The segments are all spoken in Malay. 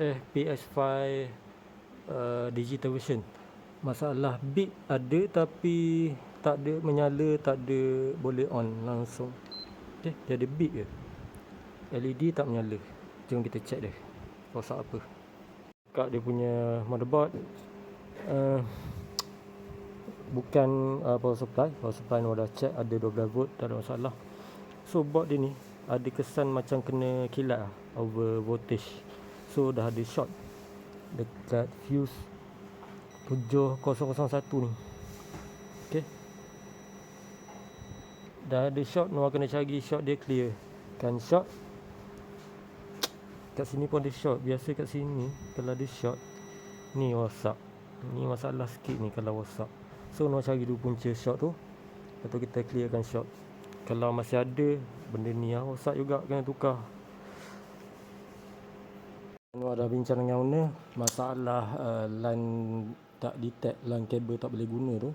eh PS5 uh, digital version. Masalah bit ada tapi tak ada menyala tak ada boleh on langsung. Okey dia ada bit ke? LED tak menyala. Jom kita check dia. Rosak apa? Kat dia punya motherboard uh, bukan uh, power supply. Power supply ni dah check ada 12 volt tak ada masalah. So board dia ni ada kesan macam kena kilat lah, over voltage so dah ada short dekat fuse 7001 ni. Ok dah ada short Noah kena cari short dia clear. Kan short kat sini pun ada short biasa kat sini kalau ada short ni rosak ni masalah sikit ni kalau rosak so Noah cari dulu punca short tu lepas tu kita clearkan short kalau masih ada benda ni yang rosak juga kena tukar Noah dah bincang dengan owner masalah uh, line tak detect line kabel tak boleh guna tu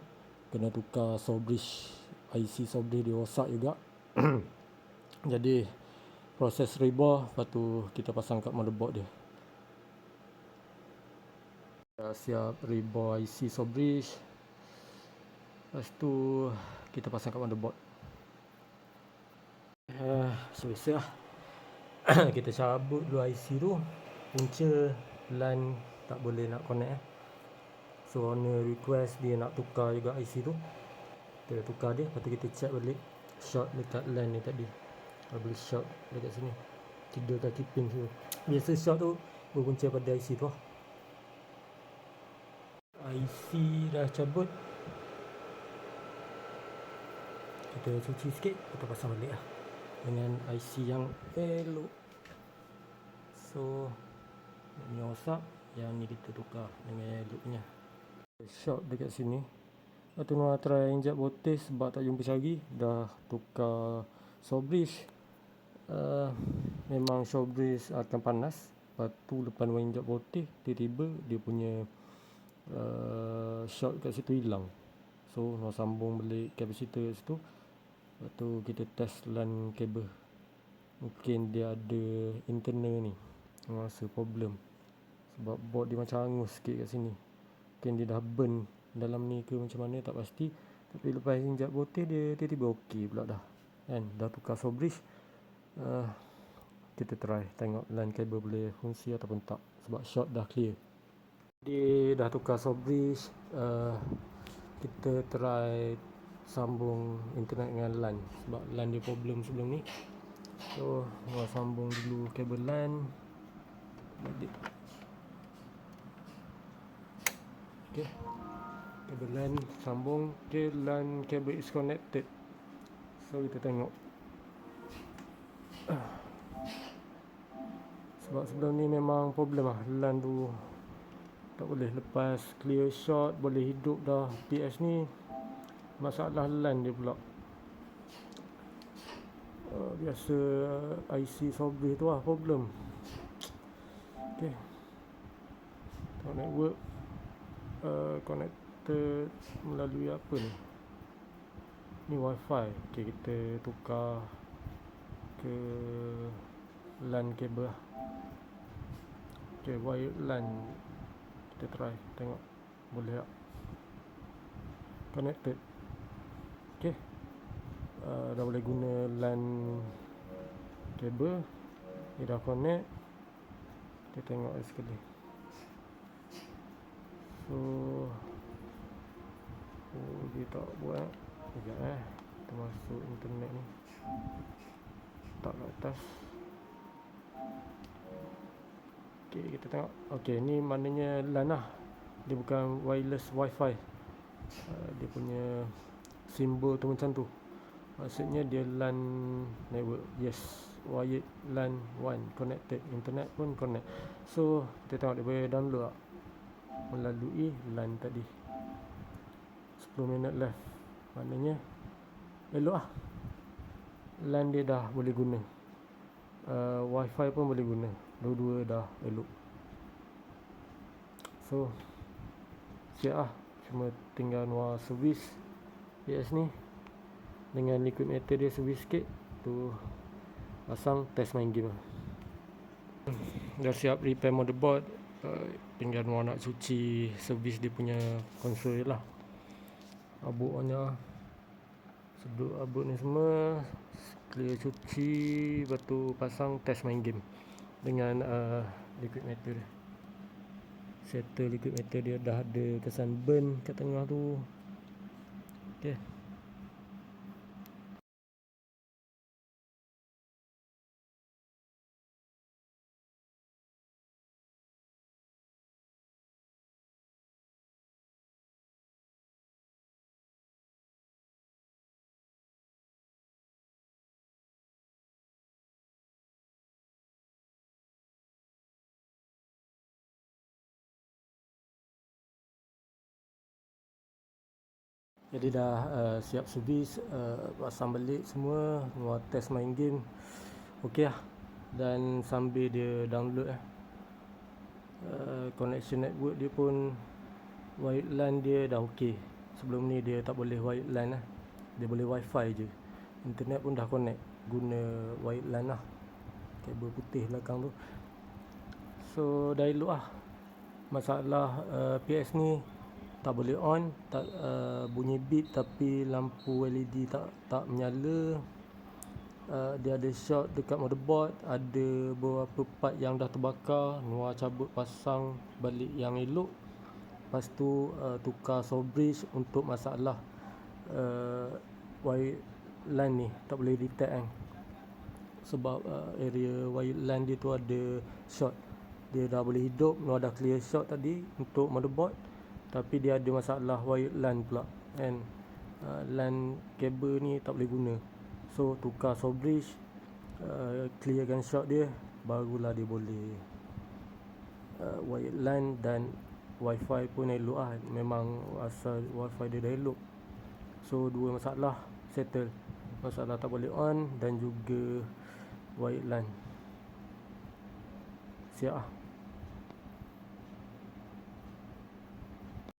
kena tukar bridge IC bridge dia rosak juga. Jadi proses rebar lepas tu kita pasang kat motherboard dia. Dah siap rebar IC bridge lepas tu kita pasang kat motherboard. Uh, selesa lah kita cabut dulu IC tu punca LAN tak boleh nak connect eh. so owner request dia nak tukar juga IC tu. Kita tukar dia lepas tu kita check balik. Short dekat LAN ni tadi. Boleh short dekat sini. Tiga kaki pin tu. Biasa short tu berpunca pada IC tu lah. IC dah cabut. Kita cuci sikit kita pasang balik lah dengan IC yang elok. So ni rosak yang ni kita tukar dengan elok punya. Short dekat sini. Lepas tu nak try inject voltage sebab tak jumpa cari Dah tukar bridge uh, memang shock brace akan panas. Lepas tu lepas main injak voltage tiba-tiba dia punya uh, short kat situ hilang. So nak sambung balik capacitor kat situ. Lepas tu kita test LAN kabel. Mungkin dia ada internal ni. Rasa problem sebab board dia macam hangus sikit kat sini. Mungkin dia dah burn dalam ni ke macam mana tak pasti. Tapi lepas injak voltage dia tiba-tiba okey pula dah. Kan? Dah tukar bridge uh, kita try tengok LAN kabel boleh fungsi ataupun tak. Sebab short dah clear. Dia dah tukar soft bridge uh, kita try sambung internet dengan LAN sebab LAN dia problem sebelum ni. So gua sambung dulu kabel LAN ok kabel LAN sambung ke LAN kabel is connected. So kita tengok. Sebab sebelum ni memang problem lah. LAN tu tak boleh lepas clear shot boleh hidup dah. PS ni masalah LAN dia pula. Uh, biasa IC software tu lah problem. Ok tengok network uh, connected melalui apa ni? Ni wifi ok kita tukar ke LAN kabel lah. Okay, wire LAN kita try tengok boleh tak? Connected. Ok uh, dah boleh guna LAN kabel. Dia dah connect. Kita tengok sekali so oh, dia tak buat sekejap eh kita masuk internet ni tak ke atas Okey, kita tengok. Okey, ni maknanya LAN lah. Dia bukan wireless wifi. Uh, dia punya simbol tu macam tu. Maksudnya dia LAN network. Yes, wired LAN 1 connected. Internet pun connect. So, kita tengok dia boleh download tak? Melalui LAN tadi. 10 minit left. Maknanya elok lah. LAN dia dah boleh guna. Uh, wifi pun boleh guna dua-dua dah elok so siap lah cuma tinggal nuar servis PS ni dengan liquid meter dia servis sikit tu pasang test main game lah dah siap repair motherboard tinggal Noah nak cuci servis dia punya konsol lah. Abuk banyak. Sedut abuk ni semua clear cuci lepas tu pasang test main game dengan uh, liquid metal. Dia settle liquid metal dia dah ada kesan burn kat tengah tu. Ok Jadi dah uh, siap servis uh, Pasang balik semua Semua test main game. Ok lah. Dan sambil dia download lah uh, Connection network dia pun Wired LAN dia dah ok Sebelum ni dia tak boleh wired LAN lah Dia boleh wifi je. Internet pun dah connect Guna wired LAN lah. Kabel putih belakang tu. So dah elok lah. Masalah uh, PS ni tak boleh on tak uh, bunyi beep tapi lampu LED tak tak menyala. Uh, dia ada short dekat motherboard ada beberapa part yang dah terbakar Noah cabut pasang balik yang elok. Lepas tu uh, tukar soft bridge untuk masalah uh, wire LAN ni. Tak boleh detect kan. Sebab uh, area wire LAN dia tu ada short dia dah boleh hidup Noah dah clear short tadi untuk motherboard tapi dia ada masalah wire LAN pula. Kan uh, LAN kabel ni tak boleh guna. So tukar soft bridge uh, clearkan short dia barulah dia boleh uh, wire LAN dan wifi pun elok lah. Memang asal wifi dia dah elok so dua masalah settle. Masalah tak boleh on dan juga wire LAN. Siap lah